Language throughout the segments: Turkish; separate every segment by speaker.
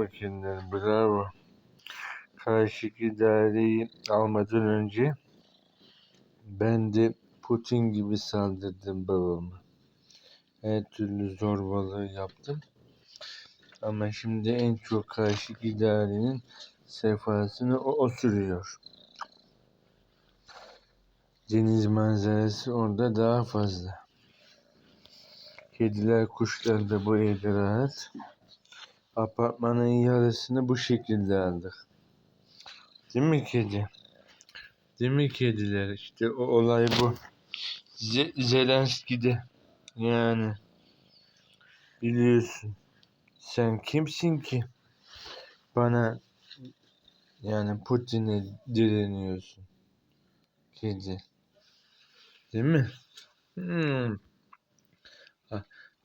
Speaker 1: Bravo kendileri bravo. Karşıki idareyi almadan önce ben de Putin gibi saldırdım babama. Her türlü zorbalığı yaptım. Ama şimdi en çok karşı idarenin sefasını o, o sürüyor. Deniz manzarası orada daha fazla. Kediler, kuşlar da bu evde rahat. Apartmanın yarısını bu şekilde aldık. Değil mi kedi? Değil mi kediler? İşte o olay bu. Z- Zelenski'de yani biliyorsun. Sen kimsin ki bana yani Putin'e direniyorsun? Kedi. Değil mi? Hmm.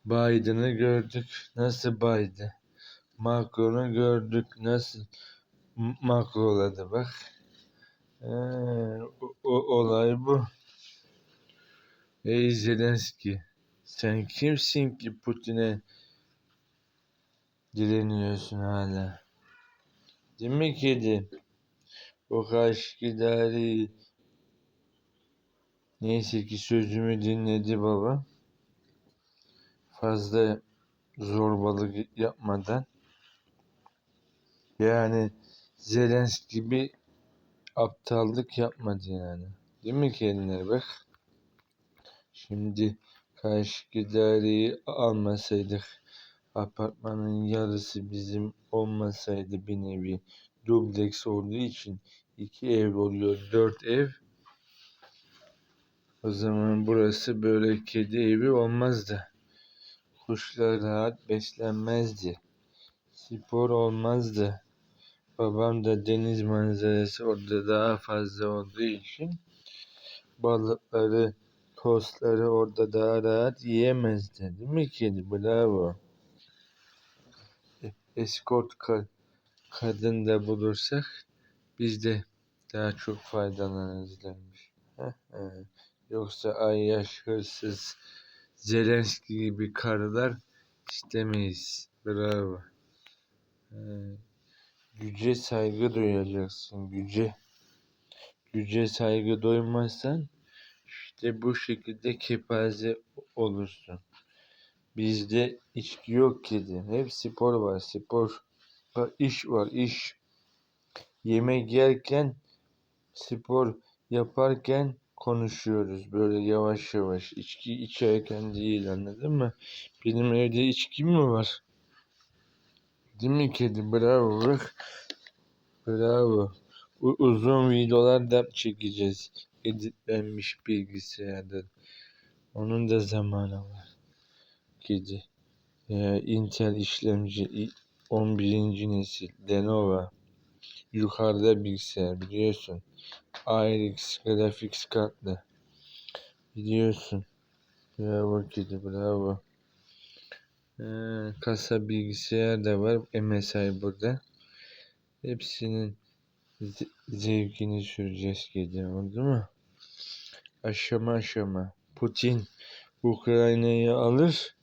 Speaker 1: Biden'ı gördük. Nasıl Biden? Macron'u gördük. Nasıl makroladı bak. Ee, o, o- olay bu. Ey Zelenski. Sen kimsin ki Putin'e direniyorsun hala? Değil mi kedi? O karşı idari neyse ki sözümü dinledi baba. Fazla zorbalık yapmadan. Yani Zelenski gibi aptallık yapmadı yani. Değil mi kendileri bak. Şimdi karşı idareyi almasaydık apartmanın yarısı bizim olmasaydı bir nevi dubleks olduğu için iki ev oluyor dört ev o zaman burası böyle kedi evi olmazdı. Kuşlar rahat beslenmezdi. Spor olmazdı. Babam da deniz manzarası orada daha fazla olduğu için balıkları, tostları orada daha rahat yiyemezdi. Değil mi kedi? Bravo. E- Eskort ka- kadın da bulursak biz de daha çok faydalanırız demiş. Yoksa ayyaş hırsız Zelenski gibi karılar istemeyiz. Bravo. He. Güce saygı duyacaksın. Güce. Güce saygı duymazsan işte bu şekilde kepaze olursun. Bizde içki yok kedi. Hep spor var. Spor. İş var. iş. Yemek yerken spor yaparken konuşuyoruz. Böyle yavaş yavaş. İçki içerken değil anladın mı? Benim evde içki mi var? Değil mi kedi? Bravo. Bravo. U- uzun videolar da çekeceğiz. Editlenmiş bilgisayarda. Onun da zamanı var. Kedi. Ee, Intel işlemci i- 11. nesil Lenovo. Yukarıda bilgisayar biliyorsun. RX graphics kartlı. Biliyorsun. Bravo kedi bravo. Ee, kasa bilgisayar da var. MSI burada. Hepsinin ze- zevkini süreceğiz kedi. Oldu mu? Aşama aşama. Putin Ukrayna'yı alır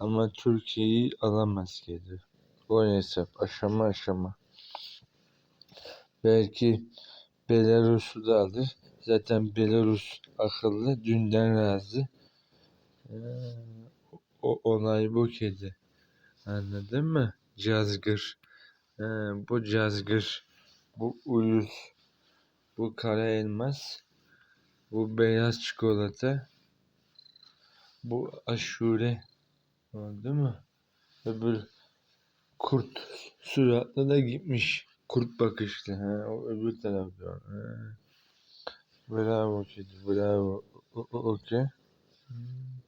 Speaker 1: ama Türkiye'yi alamaz kedi. O hesap. Aşama aşama. Belki Belarus'u da alır. Zaten Belarus akıllı. Dünden razı. Ee, o olay bu kedi. Anladın mı? Cazgır. Ee, bu cazgır. Bu uyuz. Bu kara elmas. Bu beyaz çikolata. Bu aşure. Oldu mu? Öbür kurt suratlı da gitmiş. Kurt bakışlı. Ha, o öbür tarafta. Ha. Bravo kedi. Bravo. Okey. Hmm.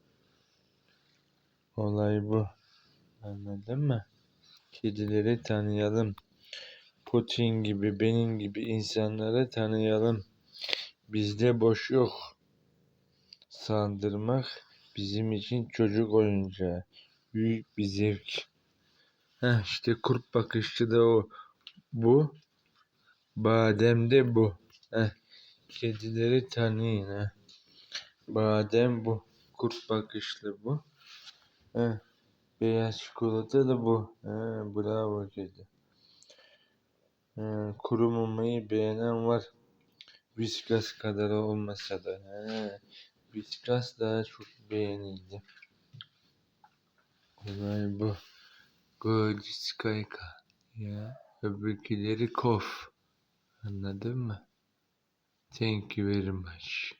Speaker 1: Olay bu. Anladın mı? Kedileri tanıyalım. Putin gibi, benim gibi insanları tanıyalım. Bizde boş yok. Saldırmak bizim için çocuk oyuncağı. Büyük bir zevk. Heh, işte kurt bakışlı da o. Bu. Badem de bu. Heh, kedileri tanıyın. Heh. Badem bu. Kurt bakışlı bu. Heh. Beyaz çikolata da bu. He, bravo kedi. He, kuru mamayı beğenen var. Whiskas kadar olmasa da. He, Whiskas daha çok beğenildi. Olay bu. Gorgeous Kayka. Ya öbürkileri kof. Anladın mı? Thank you very much.